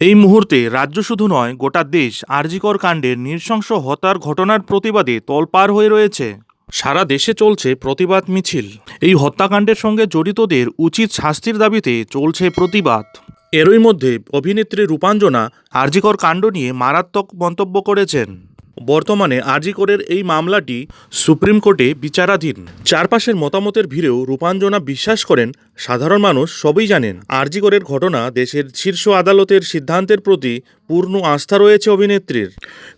এই মুহূর্তে রাজ্য শুধু নয়, গোটা দেশ আরজিকর কাণ্ডের নৃশংস হত্যার ঘটনার প্রতিবাদে তলপার হয়ে রয়েছে। সারা দেশে চলছে প্রতিবাদ মিছিল। এই হত্যাকাণ্ডের সঙ্গে জড়িতদের উচিত শাস্তির দাবিতে চলছে প্রতিবাদ। এরই মধ্যে অভিনেত্রী রূপাঞ্জনা আরজিকর কাণ্ড নিয়ে মারাত্মক মন্তব্য করেছেন। বর্তমানে আরজিকরের এই মামলাটি সুপ্রিম কোর্টে বিচারাধীন। চারপাশের মতামতের ভিড়েও রূপাঞ্জনা বিশ্বাস করেন সাধারণ মানুষ, সবই জানেন। আরজিকরের ঘটনা দেশের শীর্ষ আদালতের সিদ্ধান্তের প্রতি পূর্ণ আস্থা রয়েছে অভিনেত্রীর।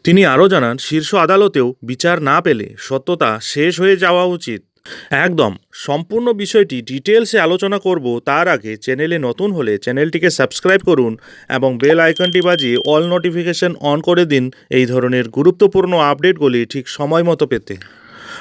তিনি আরও জানান, শীর্ষ আদালতেও বিচার না পেলে সত্যতা শেষ হয়ে যাওয়া উচিত। একদম। সম্পূর্ণ বিষয়টি ডিটেলসে আলোচনা করব তার আগে চ্যানেলে নতুন হলে চ্যানেলটিকে সাবস্ক্রাইব করুন এবং বেল আইকনটি বাজিয়ে অল নোটিফিকেশন অন করে দিন এই ধরনের গুরুত্বপূর্ণ আপডেটগুলি ঠিক সময় মতো পেতে।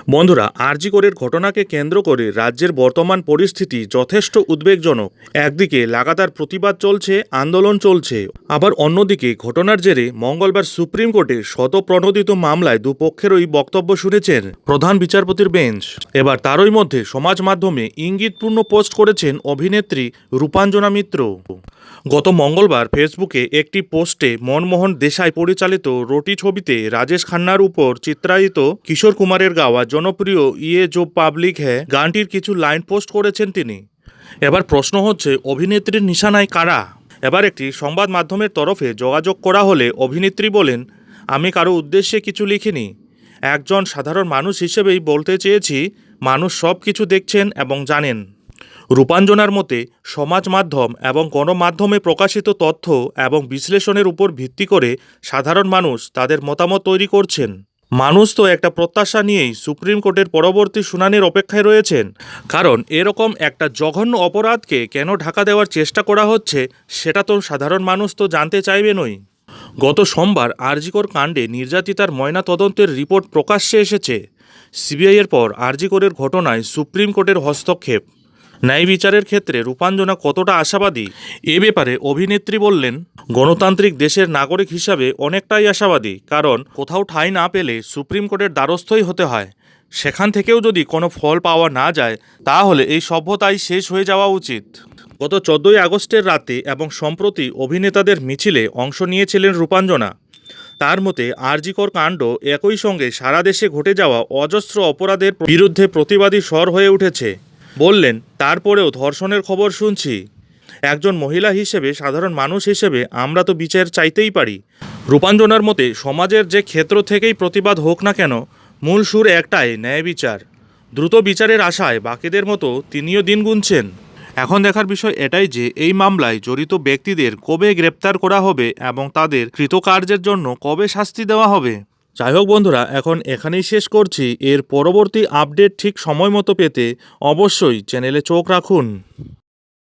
বন্ধুরা, আরজিকরের ঘটনাকে কেন্দ্র করে রাজ্যের বর্তমান পরিস্থিতি যথেষ্ট উদ্বেগজনক। একদিকে লাগাতার প্রতিবাদ চলছে, আন্দোলন চলছে। আবার অন্যদিকে ঘটনার জেরে মঙ্গলবার সুপ্রিম কোর্টে শতপ্রণোদিত মামলায় দুপক্ষেরই বক্তব্য শুনেছেন প্রধান বিচারপতির বেঞ্চ। এবার তারই মধ্যে সমাজ মাধ্যমে ইঙ্গিতপূর্ণ পোস্ট করেছেন অভিনেত্রী রূপাঞ্জনা মিত্র। গত মঙ্গলবার ফেসবুকে একটি পোস্টে মনমোহন দেশাই পরিচালিত রোটি ছবিতে রাজেশ খান্নার উপর চিত্রায়িত কিশোর কুমারের গাওয়া জনপ্রিয় ইয়ে জো পাবলিক হ্যাঁ গানটির কিছু লাইন পোস্ট করেছেন তিনি। এবার প্রশ্ন হচ্ছে, অভিনেত্রীর নিশানায় কারা? এবার একটি সংবাদ মাধ্যমের তরফে যোগাযোগ করা হলে অভিনেত্রী বলেন, আমি কারও উদ্দেশ্যে কিছু লিখিনি। একজন সাধারণ মানুষ হিসেবেই বলতে চেয়েছি, মানুষ সব কিছু দেখছেন এবং জানেন। রূপাঞ্জনার মতে, সমাজ মাধ্যম এবং গণমাধ্যমে প্রকাশিত তথ্য এবং বিশ্লেষণের উপর ভিত্তি করে সাধারণ মানুষ তাদের মতামত তৈরি করছেন। মানুষ তো একটা প্রত্যাশা নিয়েই সুপ্রিম কোর্টের পরবর্তী শুনানির অপেক্ষায় রয়েছেন। কারণ এরকম একটা জঘন্য অপরাধকে কেন ঢাকা দেওয়ার চেষ্টা করা হচ্ছে, সেটা তো সাধারণ মানুষ তো জানতে চাইবে চাইবেনই গত সোমবার আরজিকর কাণ্ডে নির্যাতিতার ময়না তদন্তের রিপোর্ট প্রকাশ্যে এসেছে। সিবিআইয়ের পর আরজিকরের ঘটনায় সুপ্রিম কোর্টের হস্তক্ষেপ। ন্যায় বিচারের ক্ষেত্রে রূপাঞ্জনা কতটা আশাবাদী? এ ব্যাপারে অভিনেত্রী বললেন, গণতান্ত্রিক দেশের নাগরিক হিসাবে অনেকটাই আশাবাদী, কারণ কোথাও ঠাঁই না পেলে সুপ্রিম কোর্টের দ্বারস্থই হতে হয়। সেখান থেকেও যদি কোনো ফল পাওয়া না যায়, তাহলে এই সভ্যতাই শেষ হয়ে যাওয়া উচিত। গত চোদ্দই আগস্টের রাতে এবং সম্প্রতি অভিনেতাদের মিছিলে অংশ নিয়েছিলেন রূপাঞ্জনা। তার মতে, আরজিকর কাণ্ড একই সঙ্গে সারা দেশে ঘটে যাওয়া অজস্র অপরাধের বিরুদ্ধে প্রতিবাদী স্বর হয়ে উঠেছে। বললেন, তারপরেও ধর্ষণের খবর শুনছি। একজন মহিলা হিসেবে, সাধারণ মানুষ হিসেবে আমরা তো বিচার চাইতেই পারি। রূপাঞ্জনার মতে, সমাজের যে ক্ষেত্র থেকেই প্রতিবাদ হোক না কেন, মূল সুর একটাই, ন্যায় বিচার। দ্রুত বিচারের আশায় বাকিদের মতো তিনিও দিন গুনছেন। এখন দেখার বিষয় এটাই যে, এই মামলায় জড়িত ব্যক্তিদের কবে গ্রেপ্তার করা হবে এবং তাদের কৃতকার্যের জন্য কবে শাস্তি দেওয়া হবে? যাই হোক বন্ধুরা, এখন এখানেই শেষ করছি। এর পরবর্তী আপডেট ঠিক সময় মতো পেতে অবশ্যই চ্যানেলে চোখ রাখুন।